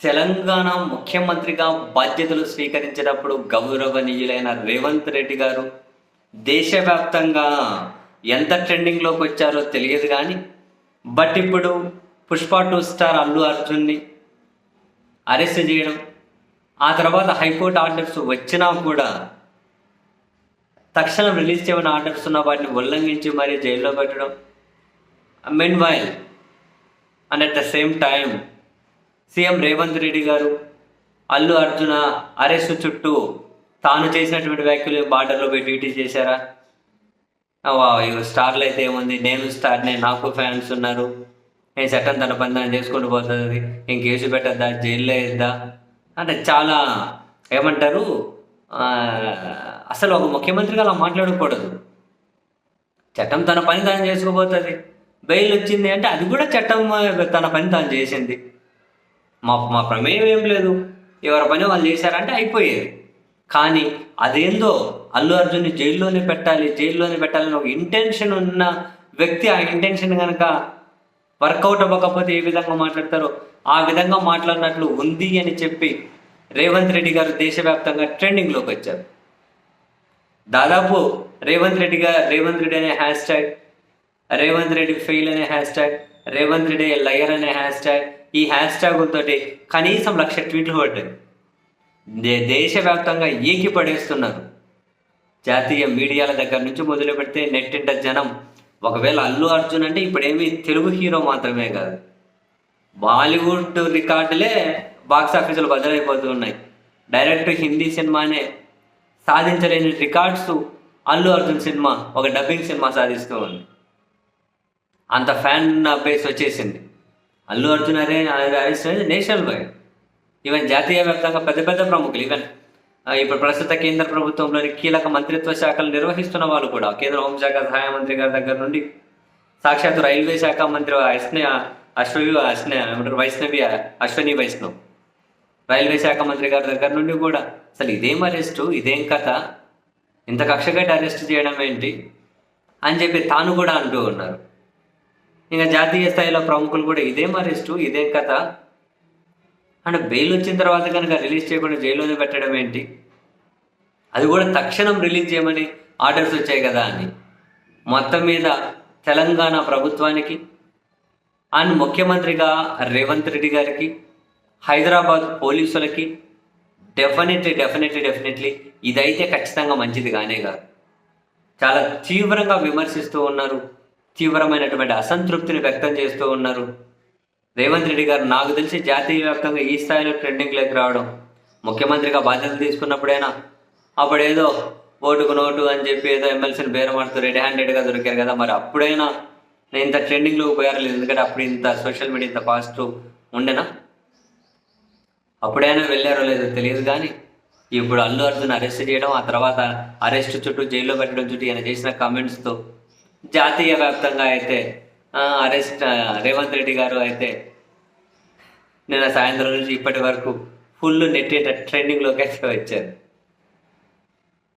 తెలంగాణ ముఖ్యమంత్రిగా బాధ్యతలు స్వీకరించేటప్పుడు గౌరవనీయులైన రేవంత్ రెడ్డి గారు దేశవ్యాప్తంగా ఎంత ట్రెండింగ్లోకి వచ్చారో తెలియదు కానీ బట్ ఇప్పుడు పుష్ప టూ స్టార్ అల్లు అర్జున్ని అరెస్ట్ చేయడం ఆ తర్వాత హైకోర్టు ఆర్డర్స్ వచ్చినా కూడా తక్షణం రిలీజ్ చేయమని ఆర్డర్స్ ఉన్న వాటిని ఉల్లంఘించి మరీ జైల్లో పెట్టడం. Meanwhile and at the same time CM Revanth Reddy garu Allu Arjun arrest చుట్టూ తాను చేసినటువంటి వ్యాఖ్యలు బార్డర్లో పోయి డ్యూటీ చేశారా? ఇగో స్టార్లు అయితే ఏముంది? నేను స్టార్నే నాకు ఫ్యాన్స్ ఉన్నారు. నేను చట్టం తన పని తను చేసుకుంటూ పోతుంది. ఇంక కేసు పెట్టద్దా? జైల్లో వేద్దా? అంటే చాలా ఏమంటారు? అసలు ఒక ముఖ్యమంత్రిగా అలా మాట్లాడకూడదు. చట్టం తన పని తాను చేసుకోబోతుంది బెయిల్ వచ్చింది అంటే అది కూడా చట్టం తన పని తాను చేసింది. మా మా ప్రమేయం ఏం లేదు. ఎవరి పని వాళ్ళు చేశారంటే అయిపోయేది. కానీ అదేందో అల్లు అర్జున్ని జైల్లోనే పెట్టాలి జైల్లోనే పెట్టాలని ఒక ఇంటెన్షన్ ఉన్న వ్యక్తి ఆ ఇంటెన్షన్ కనుక వర్కౌట్ అవ్వకపోతే ఏ విధంగా మాట్లాడతారో ఆ విధంగా మాట్లాడినట్లు ఉంది అని చెప్పి రేవంత్ రెడ్డి గారు దేశవ్యాప్తంగా ట్రెండింగ్లోకి వచ్చారు. దాదాపు రేవంత్ రెడ్డి గారు రేవంత్ రెడ్డి అనే hashtag Revanth Reddy fail అనే hashtag Revanth Reddy liar అనే హ్యాష్ ట్యాగ్ ఈ హ్యాష్ ట్యాగులతో కనీసం లక్ష ట్వీట్లు పడ్డాయి దే దేశవ్యాప్తంగా ఏకి పడేస్తున్నారు. జాతీయ మీడియాల దగ్గర నుంచి మొదలు పెడితే నెట్టింట జనం ఒకవేళ అల్లు అర్జున్ అంటే ఇప్పుడేమి తెలుగు హీరో మాత్రమే కాదు. బాలీవుడ్ రికార్డులే బాక్స్ ఆఫీసులు బదులైపోతూ ఉన్నాయి. డైరెక్ట్ హిందీ సినిమానే సాధించలేని రికార్డ్స్ అల్లు అర్జున్ సినిమా ఒక డబ్బింగ్ సినిమా సాధిస్తూ ఉంది. అంత ఫ్యాన్ బేస్ వచ్చేసింది. అల్లు అర్జున్ అరే అరెస్ట్ నేషనల్ వైడ్. ఈవెన్ జాతీయ వ్యాప్తంగా పెద్ద పెద్ద ప్రముఖులు ఈవెన్ ఇప్పుడు ప్రస్తుత కేంద్ర ప్రభుత్వంలోని కీలక మంత్రిత్వ శాఖలు నిర్వహిస్తున్న వాళ్ళు కూడా కేంద్ర హోంశాఖ సహాయ మంత్రి గారి దగ్గర నుండి సాక్షాత్ రైల్వే శాఖ మంత్రి అశ్ని అశ్వవి అశ్నే ఏమంటారు వైష్ణవి అశ్వని వైష్ణవ్ రైల్వే శాఖ మంత్రి గారి దగ్గర నుండి కూడా. అసలు ఇదేం అరెస్టు ఇదేం కథ? ఇంత కక్షగట్టి అరెస్ట్ చేయడం ఏంటి? అని చెప్పి తాను కూడా అంటూ ఉన్నారు. ఇంకా జాతీయ స్థాయిలో ప్రముఖులు కూడా ఇదేం అరెస్టు ఇదేం కథ. అండ్ బెయిల్ వచ్చిన తర్వాత కనుక రిలీజ్ చేయకుండా జైల్లోనే పెట్టడం ఏంటి? అది కూడా తక్షణం రిలీజ్ చేయమని ఆర్డర్స్ వచ్చాయి కదా అని. మొత్తం మీద తెలంగాణ ప్రభుత్వానికి అండ్ ముఖ్యమంత్రిగా రేవంత్ రెడ్డి గారికి హైదరాబాద్ పోలీసులకి డెఫినెట్లీ డెఫినెట్లీ డెఫినెట్లీ ఇదైతే ఖచ్చితంగా మంచిది కానే కాదు. చాలా తీవ్రంగా విమర్శిస్తూ ఉన్నారు తీవ్రమైనటువంటి అసంతృప్తిని వ్యక్తం చేస్తూ ఉన్నారు. రేవంత్ రెడ్డి గారు నాకు తెలిసి జాతీయ వ్యాప్తంగా ఈ స్థాయిలో ట్రెండింగ్లోకి రావడం ముఖ్యమంత్రిగా బాధ్యతలు తీసుకున్నప్పుడైనా? అప్పుడేదో ఓటుకు నోటు అని చెప్పి ఏదో ఎమ్మెల్సీని బేరమాడుతూ రెడీ హ్యాండెడ్గా దొరికారు కదా మరి అప్పుడైనా నేను ఇంత ట్రెండింగ్లోకి పోయారు లేదు? ఎందుకంటే అప్పుడు ఇంత సోషల్ మీడియా ఇంత ఫాస్ట్ ఉండేనా? అప్పుడైనా వెళ్ళారో లేదో తెలియదు కానీ ఇప్పుడు అల్లు అర్జున్ అరెస్ట్ చేయడం ఆ తర్వాత అరెస్ట్ చుట్టూ జైల్లో పెట్టడం చుట్టూ ఈయన చేసిన కామెంట్స్తో జాతీయ వ్యాప్తంగా అయితే ఆ, అరెస్ట్ రేవంత్ రెడ్డి గారు అయితే నిన్న సాయంత్రం నుంచి ఇప్పటి వరకు ఫుల్ నెట్టేట ట్రెండింగ్లోకి అయితే వచ్చారు.